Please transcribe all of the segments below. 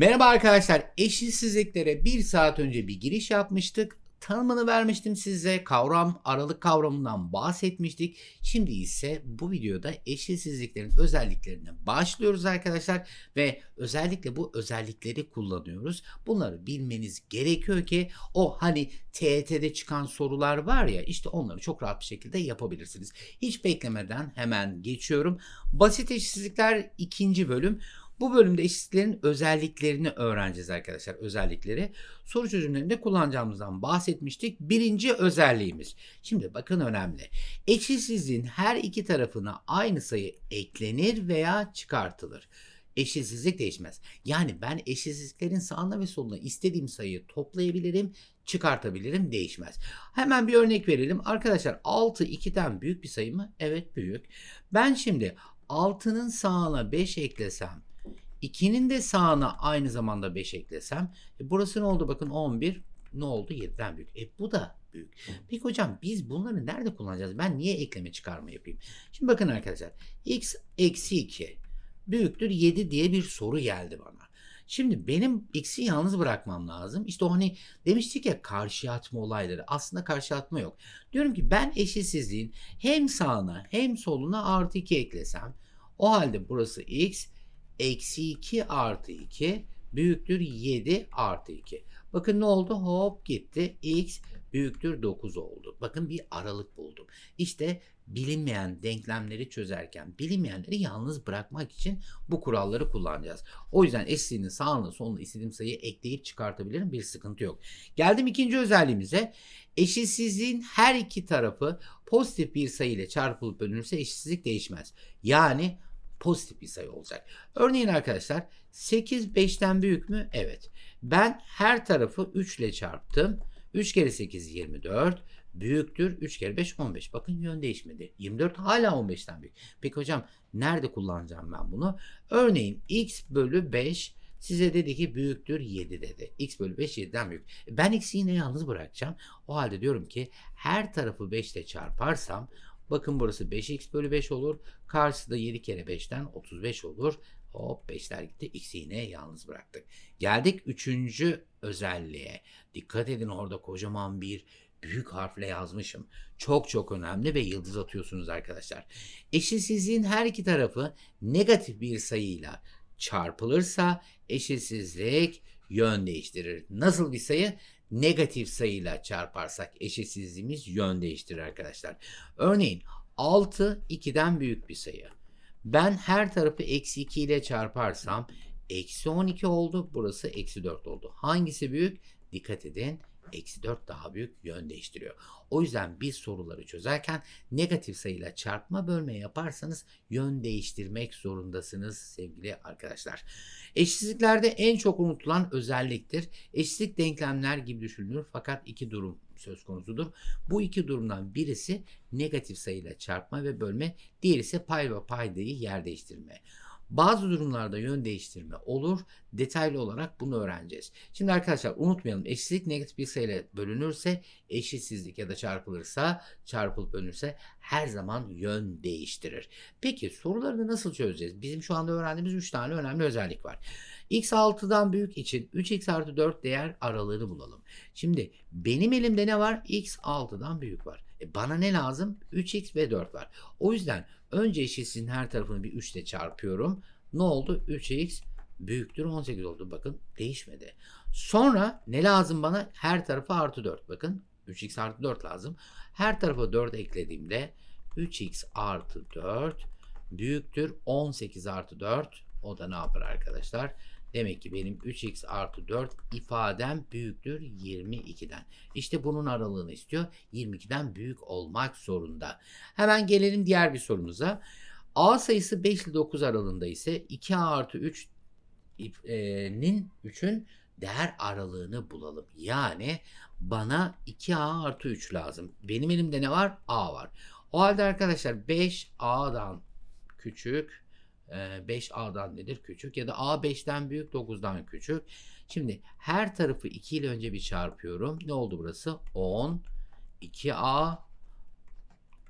Merhaba arkadaşlar. Eşitsizliklere bir saat önce bir giriş yapmıştık. Tanımını vermiştim size. Kavram, aralık kavramından bahsetmiştik. Şimdi ise bu videoda eşitsizliklerin özelliklerine başlıyoruz arkadaşlar. Ve özellikle bu özellikleri kullanıyoruz. Bunları bilmeniz gerekiyor ki o hani TET'de çıkan sorular var ya işte onları çok rahat bir şekilde yapabilirsiniz. Hiç beklemeden hemen geçiyorum. Basit eşitsizlikler ikinci bölüm. Bu bölümde eşitliklerin özelliklerini öğreneceğiz arkadaşlar. Özellikleri soru çözümlerinde kullanacağımızdan bahsetmiştik. Birinci özelliğimiz. Şimdi bakın önemli. Eşitsizliğin her iki tarafına aynı sayı eklenir veya çıkartılır. Eşitsizlik değişmez. Yani ben eşitsizliklerin sağına ve soluna istediğim sayıyı toplayabilirim, çıkartabilirim değişmez. Hemen bir örnek verelim. Arkadaşlar 6 2'den büyük bir sayı mı? Evet büyük. Ben şimdi 6'nın sağına 5 eklesem 2'nin de sağına aynı zamanda 5 eklesem e burası ne oldu bakın 11 ne oldu 7'den büyük. E bu da büyük. Peki hocam biz bunları nerede kullanacağız? Ben niye ekleme çıkarma yapayım? Şimdi bakın arkadaşlar x eksi 2 büyüktür 7 diye bir soru geldi bana. Şimdi benim x'i yalnız bırakmam lazım. İşte o hani demiştik ya karşı atma olayları. Aslında karşı atma yok. Diyorum ki ben eşitsizliğin hem sağına hem soluna artı 2 eklesem o halde burası x eksi 2 artı 2 büyüktür 7 artı 2. Bakın ne oldu? Hop gitti. X büyüktür 9 oldu. Bakın bir aralık buldum. İşte bilinmeyen denklemleri çözerken bilinmeyenleri yalnız bırakmak için bu kuralları kullanacağız. O yüzden eşliğinin sağına soluna istediğim sayıyı ekleyip çıkartabilirim. Bir sıkıntı yok. Geldim ikinci özelliğimize. Eşitsizliğin her iki tarafı pozitif bir sayı ile çarpılıp bölünürse eşitsizlik değişmez. Yani pozitif bir sayı olacak. Örneğin arkadaşlar 8 5'ten büyük mü? Evet. Ben her tarafı 3 ile çarptım. 3 kere 8 24 büyüktür. 3 kere 5 15. Bakın yön değişmedi. 24 hala 15'ten büyük. Peki hocam nerede kullanacağım ben bunu? Örneğin x bölü 5 size dedi ki büyüktür 7 dedi. x bölü 5 7'den büyük. Ben x'i yine yalnız bırakacağım. O halde diyorum ki her tarafı 5 ile çarparsam Bakın burası 5x bölü 5 olur. Karşısı da 7 kere 5'ten 35 olur. Hop 5'ler gitti. X'i yine yalnız bıraktık. Geldik üçüncü özelliğe. Dikkat edin orada kocaman bir büyük harfle yazmışım. Çok çok önemli ve yıldız atıyorsunuz arkadaşlar. Eşitsizliğin her iki tarafı negatif bir sayıyla çarpılırsa eşitsizlik yön değiştirir. Nasıl bir sayı? Negatif sayıyla çarparsak eşitsizliğimiz yön değiştirir arkadaşlar. Örneğin 6 2'den büyük bir sayı. Ben her tarafı eksi 2 ile çarparsam eksi 12 oldu. Burası eksi 4 oldu. Hangisi büyük? Dikkat edin eksi 4 daha büyük yön değiştiriyor. O yüzden biz soruları çözerken negatif sayıyla çarpma bölme yaparsanız yön değiştirmek zorundasınız sevgili arkadaşlar. Eşitsizliklerde en çok unutulan özelliktir. Eşitlik denklemler gibi düşünülür fakat iki durum söz konusudur. Bu iki durumdan birisi negatif sayıyla çarpma ve bölme, diğeri ise pay ve paydayı yer değiştirme. Bazı durumlarda yön değiştirme olur. Detaylı olarak bunu öğreneceğiz. Şimdi arkadaşlar unutmayalım eşitlik negatif bir sayıyla bölünürse eşitsizlik ya da çarpılırsa çarpılıp bölünürse her zaman yön değiştirir. Peki sorularını nasıl çözeceğiz? Bizim şu anda öğrendiğimiz 3 tane önemli özellik var. x 6'dan büyük için 3x artı 4 değer aralığını bulalım. Şimdi benim elimde ne var? x 6'dan büyük var. E bana ne lazım? 3x ve 4 var. O yüzden önce eşitsizliğin her tarafını bir 3 ile çarpıyorum. Ne oldu? 3x büyüktür 18 oldu. Bakın değişmedi. Sonra ne lazım bana? Her tarafa artı 4. Bakın 3x artı 4 lazım. Her tarafa 4 eklediğimde 3x artı 4 büyüktür 18 artı 4. O da ne yapar arkadaşlar? Demek ki benim 3x artı 4 ifadem büyüktür 22'den. İşte bunun aralığını istiyor. 22'den büyük olmak zorunda. Hemen gelelim diğer bir sorumuza. A sayısı 5 ile 9 aralığında ise 2A artı 3'nin 3'ün değer aralığını bulalım. Yani bana 2A artı 3 lazım. Benim elimde ne var? A var. O halde arkadaşlar 5A'dan küçük 5A'dan nedir? Küçük ya da A 5'ten büyük 9'dan küçük. Şimdi her tarafı 2 ile önce bir çarpıyorum. Ne oldu burası? 10 2A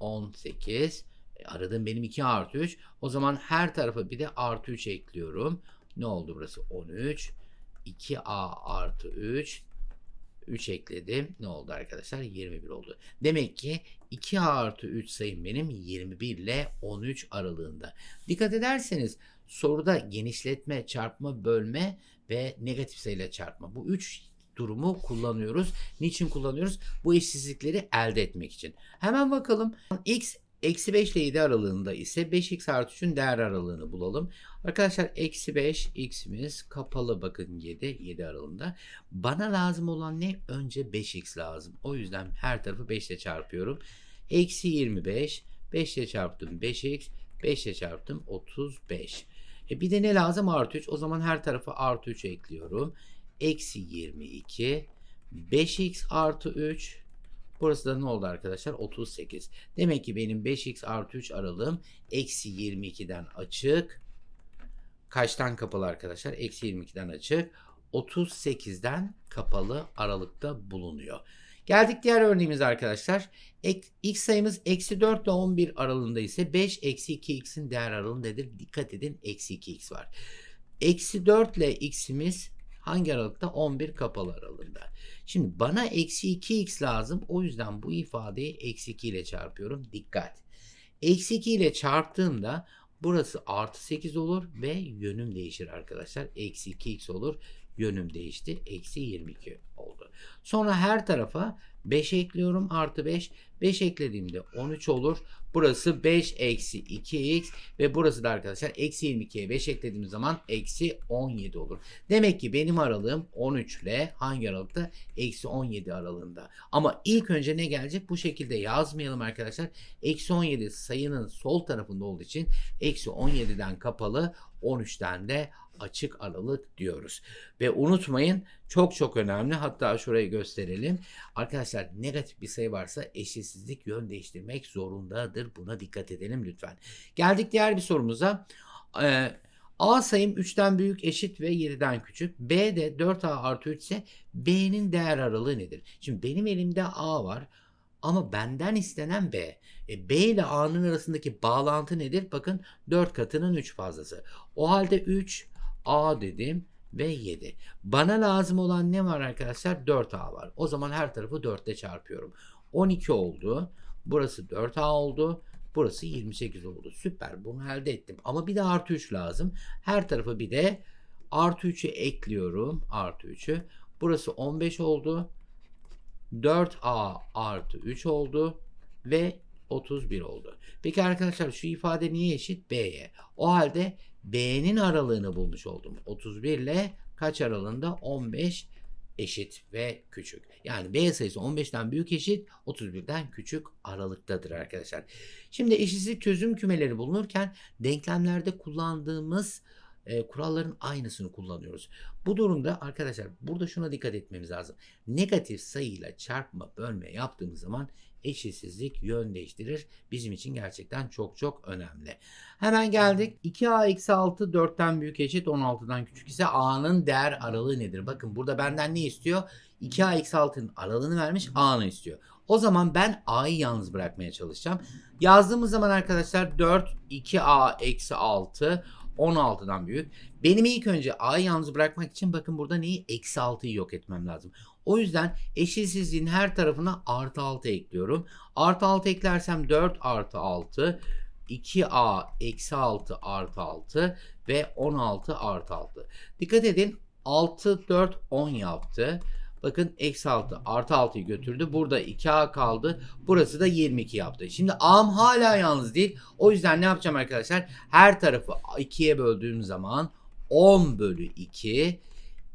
18 e, aradığım benim 2 artı 3. O zaman her tarafa bir de artı 3 ekliyorum. Ne oldu burası? 13 2a artı 3 3 ekledim. Ne oldu arkadaşlar? 21 oldu. Demek ki 2a artı 3 sayım benim 21 ile 13 aralığında. Dikkat ederseniz soruda genişletme, çarpma, bölme ve negatif sayıyla çarpma. Bu 3 durumu kullanıyoruz. Niçin kullanıyoruz? Bu eşsizlikleri elde etmek için. Hemen bakalım. X eksi 5 ile 7 aralığında ise 5x artı 3'ün değer aralığını bulalım. Arkadaşlar eksi 5 x'imiz kapalı bakın 7 7 aralığında. Bana lazım olan ne? Önce 5x lazım. O yüzden her tarafı 5 ile çarpıyorum. Eksi 25 5 ile çarptım 5x 5 ile çarptım 35. E bir de ne lazım? Artı 3. O zaman her tarafa artı 3 ekliyorum. Eksi 22 5x artı 3 Burası da ne oldu arkadaşlar? 38. Demek ki benim 5x artı 3 aralığım eksi 22'den açık. Kaçtan kapalı arkadaşlar? Eksi 22'den açık. 38'den kapalı aralıkta bulunuyor. Geldik diğer örneğimiz arkadaşlar. X sayımız eksi 4 ile 11 aralığında ise 5 eksi 2x'in değer aralığındadır. Dikkat edin eksi 2x var. Eksi 4 ile x'imiz hangi aralıkta? 11 kapalı aralığında. Şimdi bana eksi 2x lazım. O yüzden bu ifadeyi eksi 2 ile çarpıyorum. Dikkat. Eksi 2 ile çarptığımda burası artı 8 olur ve yönüm değişir arkadaşlar. Eksi 2x olur. Yönüm değişti. Eksi 22 oldu. Sonra her tarafa 5 ekliyorum. Artı 5. 5 eklediğimde 13 olur. Burası 5 eksi 2x ve burası da arkadaşlar eksi 22'ye 5 eklediğimiz zaman eksi 17 olur. Demek ki benim aralığım 13 ile hangi aralıkta? Eksi 17 aralığında. Ama ilk önce ne gelecek? Bu şekilde yazmayalım arkadaşlar. Eksi 17 sayının sol tarafında olduğu için eksi 17'den kapalı 13'ten de açık aralık diyoruz. Ve unutmayın çok çok önemli hatta şurayı gösterelim. Arkadaşlar negatif bir sayı varsa eşitsizlik yön değiştirmek zorundadır. Buna dikkat edelim lütfen. Geldik diğer bir sorumuza. Ee, A sayım 3'ten büyük eşit ve 7'den küçük. B de 4A artı 3 ise B'nin değer aralığı nedir? Şimdi benim elimde A var. Ama benden istenen B. E, B ile A'nın arasındaki bağlantı nedir? Bakın 4 katının 3 fazlası. O halde 3 A dedim ve 7. Bana lazım olan ne var arkadaşlar? 4A var. O zaman her tarafı 4 ile çarpıyorum. 12 oldu. Burası 4A oldu. Burası 28 oldu. Süper. Bunu elde ettim. Ama bir de artı 3 lazım. Her tarafı bir de artı 3'ü ekliyorum. Artı 3'ü. Burası 15 oldu. 4A artı 3 oldu. Ve 31 oldu. Peki arkadaşlar şu ifade niye eşit? B'ye. O halde B'nin aralığını bulmuş oldum. 31 ile kaç aralığında? 15 eşit ve küçük. Yani B sayısı 15'ten büyük eşit, 31'den küçük aralıktadır arkadaşlar. Şimdi eşitsizlik çözüm kümeleri bulunurken denklemlerde kullandığımız e, kuralların aynısını kullanıyoruz. Bu durumda arkadaşlar burada şuna dikkat etmemiz lazım. Negatif sayıyla çarpma, bölme yaptığımız zaman eşitsizlik yön değiştirir. Bizim için gerçekten çok çok önemli. Hemen geldik. 2a eksi 6 4'ten büyük eşit 16'dan küçük ise a'nın değer aralığı nedir? Bakın burada benden ne istiyor? 2a eksi 6'nın aralığını vermiş a'nı istiyor. O zaman ben a'yı yalnız bırakmaya çalışacağım. Yazdığımız zaman arkadaşlar 4 2a eksi 6 16'dan büyük. Benim ilk önce a'yı yalnız bırakmak için bakın burada neyi? Eksi 6'yı yok etmem lazım. O yüzden eşitsizliğin her tarafına artı 6 ekliyorum. Artı 6 eklersem 4 artı 6 2a eksi 6 artı 6 ve 16 artı 6. Dikkat edin 6 4 10 yaptı. Bakın eksi 6 artı 6'yı götürdü. Burada 2a kaldı. Burası da 22 yaptı. Şimdi a'm hala yalnız değil. O yüzden ne yapacağım arkadaşlar? Her tarafı 2'ye böldüğüm zaman 10 bölü 2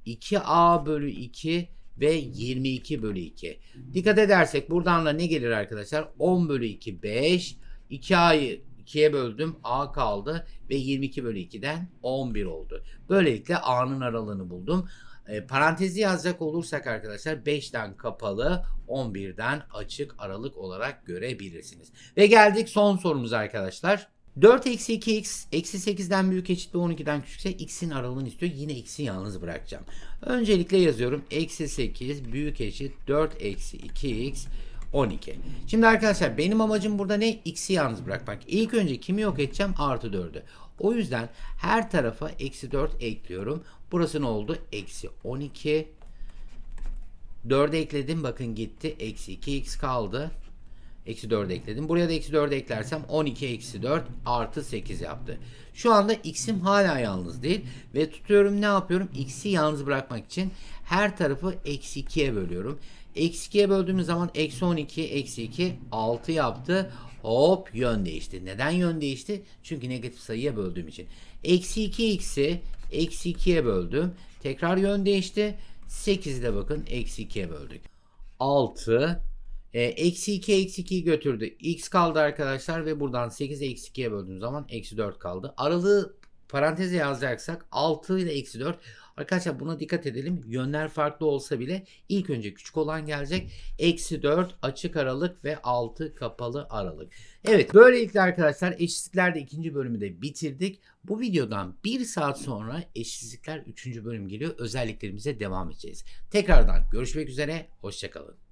2a bölü 2 ve 22 bölü 2. Dikkat edersek buradan da ne gelir arkadaşlar? 10 bölü 2 5. 2a'yı 2'ye böldüm. A kaldı ve 22 bölü 2'den 11 oldu. Böylelikle A'nın aralığını buldum. E, parantezi yazacak olursak arkadaşlar 5'ten kapalı 11'den açık aralık olarak görebilirsiniz. Ve geldik son sorumuza arkadaşlar. 4 eksi 2x eksi 8'den büyük eşit ve 12'den küçükse x'in aralığını istiyor. Yine x'i yalnız bırakacağım. Öncelikle yazıyorum. Eksi 8 büyük eşit 4 eksi 2x 12. Şimdi arkadaşlar benim amacım burada ne? X'i yalnız bırakmak. İlk önce kimi yok edeceğim? Artı 4'ü. O yüzden her tarafa eksi 4 ekliyorum. Burası ne oldu? Eksi 12. 4'e ekledim bakın gitti. Eksi 2x kaldı. Eksi 4 ekledim. Buraya da eksi 4 eklersem 12 eksi 4 artı 8 yaptı. Şu anda x'im hala yalnız değil. Ve tutuyorum ne yapıyorum? x'i yalnız bırakmak için her tarafı eksi 2'ye bölüyorum. Eksi 2'ye böldüğümüz zaman eksi 12 eksi 2 6 yaptı. Hop yön değişti. Neden yön değişti? Çünkü negatif sayıya böldüğüm için. Eksi 2x'i eksi 2'ye böldüm. Tekrar yön değişti. 8'i de bakın eksi 2'ye böldük. 6 e, eksi 2 eksi 2'yi götürdü. X kaldı arkadaşlar ve buradan 8'i eksi 2'ye böldüğüm zaman eksi 4 kaldı. Aralığı paranteze yazacaksak 6 ile eksi 4. Arkadaşlar buna dikkat edelim. Yönler farklı olsa bile ilk önce küçük olan gelecek. Eksi 4 açık aralık ve 6 kapalı aralık. Evet böylelikle arkadaşlar eşitsizliklerde ikinci bölümü de bitirdik. Bu videodan bir saat sonra eşitsizlikler üçüncü bölüm geliyor. Özelliklerimize devam edeceğiz. Tekrardan görüşmek üzere. Hoşçakalın.